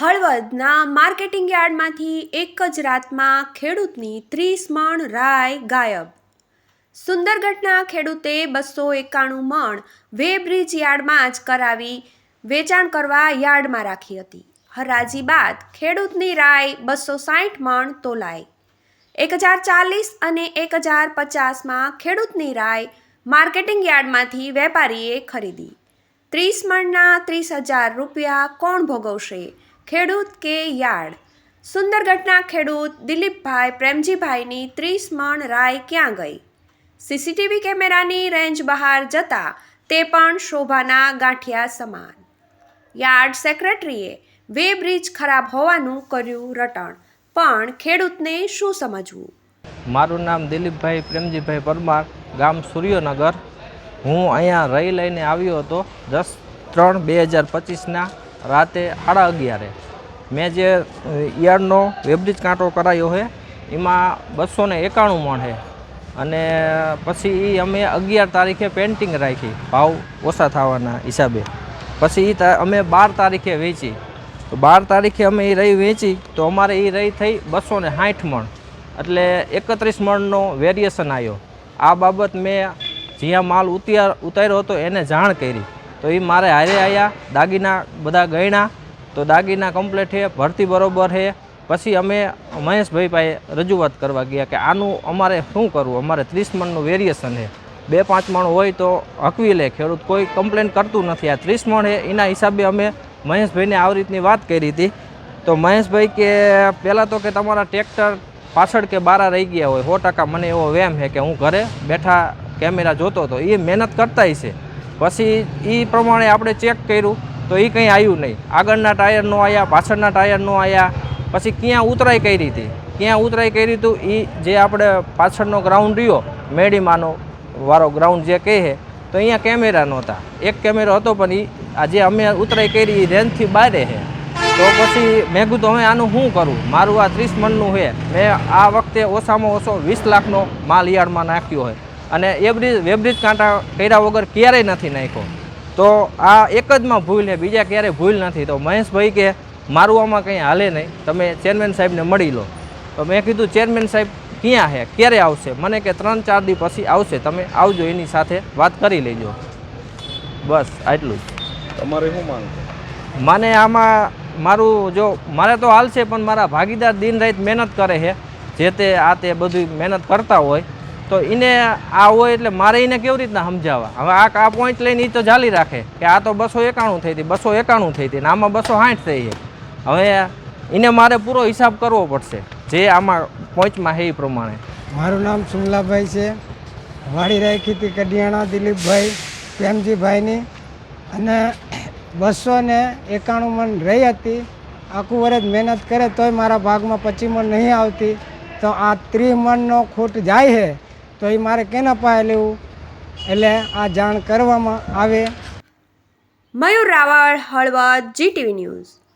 હળવદના marketing યાર્ડમાંથી એક જ રાતમાં ખેડૂતની ત્રીસ મણ રાય ગાયબ. સુંદરગઢના ખેડૂતે બસો એકાણું મણ વે બ્રિજ યાર્ડમાં જ કરાવી વેચાણ કરવા યાર્ડમાં રાખી હતી. હરાજી બાદ ખેડૂતની રાય બસો સાઠ મણ તોલાઈ. એક હજાર ચાલીસ અને એક હજાર પચાસમાં ખેડૂતની રાય માર્કેટિંગ યાર્ડમાંથી વેપારીએ ખરીદી. ત્રીસ મણના ત્રીસ હજાર રૂપિયા કોણ ભોગવશે? ખેડૂત કે યાર્ડ? સુંદરગઢના ખેડૂત દિલીપભાઈ પ્રેમજીભાઈની ત્રીસ મણ રાય ક્યાં ગઈ? સીસીટીવી કેમેરાની રેન્જ બહાર જતા તે પણ શોભાના ગાંઠિયા સમાન. યાર્ડ સેક્રેટરીએ વે બ્રિજ ખરાબ હોવાનું કર્યું રટણ, પણ ખેડૂતને શું સમજવું? મારું નામ દિલીપભાઈ પ્રેમજીભાઈ પરમાર, ગામ સૂર્યનગર. હું અહીંયા રહી લઈને આવ્યો હતો દસ ત્રણ બે હજાર પચીસના રાતે સાડા અગિયારે. મેં જે યાર્ડનો વેબ્રિજ કાંટો કરાયો છે એમાં બસો ને એકાણું મણ છે અને પછી એ અમે અગિયાર તારીખે પેન્ટિંગ રાખી, ભાવ ઓછા થવાના હિસાબે. પછી એ અમે બાર તારીખે વેચી. તો બાર તારીખે અમે એ રહી વેચી, તો અમારે એ રહી થઈ બસો ને સાઠ મણ. એટલે એકત્રીસ મણનો વેરિએશન આવ્યો આ બાબત મેં જ્યાં માલ ઉતાર ઉતાર્યો હતો એને જાણ કરી. તો એ મારે હારે આવ્યા દાગીના બધા ગણ્યા તો દાગીના કમ્પ્લેટ છે, ભરતી બરોબર છે. પછી અમે મહેશભાઈ પાસે રજૂઆત કરવા ગયા કે આનું અમારે શું કરવું? અમારે ત્રીસ મણનું વેરિએશન છે. બે પાંચ મણ હોય તો હકવી લે, ખેડૂત કોઈ કમ્પ્લેન કરતું નથી. આ ત્રીસ મણ છે, એના હિસાબે અમે મહેશભાઈને આવી રીતની વાત કરી હતી. તો મહેશભાઈ કે પહેલાં તો કે તમારા ટ્રેક્ટર પાછળ કે બારા રહી ગયા હોય, સો ટકા મને એવો વેમ છે કે હું ઘરે બેઠા કેમેરા જોતો હતો એ મહેનત કરતા છે. પછી એ પ્રમાણે આપણે ચેક કર્યું, તો એ કંઈ આવ્યું નહીં. આગળના ટાયર નો આવ્યા પાછળના ટાયર નો આવ્યા પછી ક્યાં ઉતરાઈ કરી હતી? ક્યાં ઉતરાઈ કરી રીતું એ જે આપણે પાછળનો ગ્રાઉન્ડ રહ્યો, મેડીમાનો વાળો ગ્રાઉન્ડ જે કહે તો અહીંયા કેમેરા નહોતા. એક કેમેરો હતો, પણ એ આજે અમે ઉતરાઈ કરી એ રેન્જથી બહાર છે. તો પછી મેં કીધું હવે આનું શું કરું? મારું આ ત્રીસ મણનું છે. મેં આ વખતે ઓછામાં ઓછો વીસ લાખનો માલ યાર્ડમાં નાખ્યો હોય અને એ એબ્રિજ વેબ્રિજ કાંટા કર્યા વગર ક્યારેય નથી નાખ્યો. તો આ એક જ માં ભૂલ છે બીજા ક્યારેય ભૂલ નથી. તો મહેશભાઈ કે મારું આમાં કંઈ હાલે નહીં. તમે ચેરમેન સાહેબને મળી લો. તો મેં કીધું ચેરમેન સાહેબ ક્યાં છે ક્યારે આવશે? મને કે ત્રણ ચાર દી પછી આવશે. તમે આવજો એની સાથે વાત કરી લેજો. બસ આટલું જ. તમારે શું માંગ મને આમાં મારું જો મારે તો હાલ છે પણ મારા ભાગીદાર દિન રાત મહેનત કરે છે. જે તે આ તે બધું મહેનત કરતા હોય તો એને આ હોય એટલે મારે એને કેવી રીતના સમજાવવા? હવે આ આ પોઈન્ટ લઈને એ તો ચાલી રાખે કે આ તો બસો એકાણું થઈ હતી, બસો એકાણું થઈ હતી ને આમાં બસો સાઠ થઈ છે. હવે એને મારે પૂરો હિસાબ કરવો પડશે, જે આમાં પોઈન્ટમાં છે એ પ્રમાણે. મારું નામ સુમલાભાઈ છે, વાડી રાખી હતી કડિયાણા દિલીપભાઈ પ્રેમજીભાઈની અને બસો ને એકાણું મન રહી હતી. આખું વર્ષ મહેનત કરે તોય મારા ભાગમાં પચીસ મણ નહીં આવતી. તો આ ત્રીસ મણનો ખૂટ જાય છે. તો એ મારે કેના પાસે લેવું? એટલે આ જાણ કરવામાં આવે. Mayur Raval, Halvad, GTV news.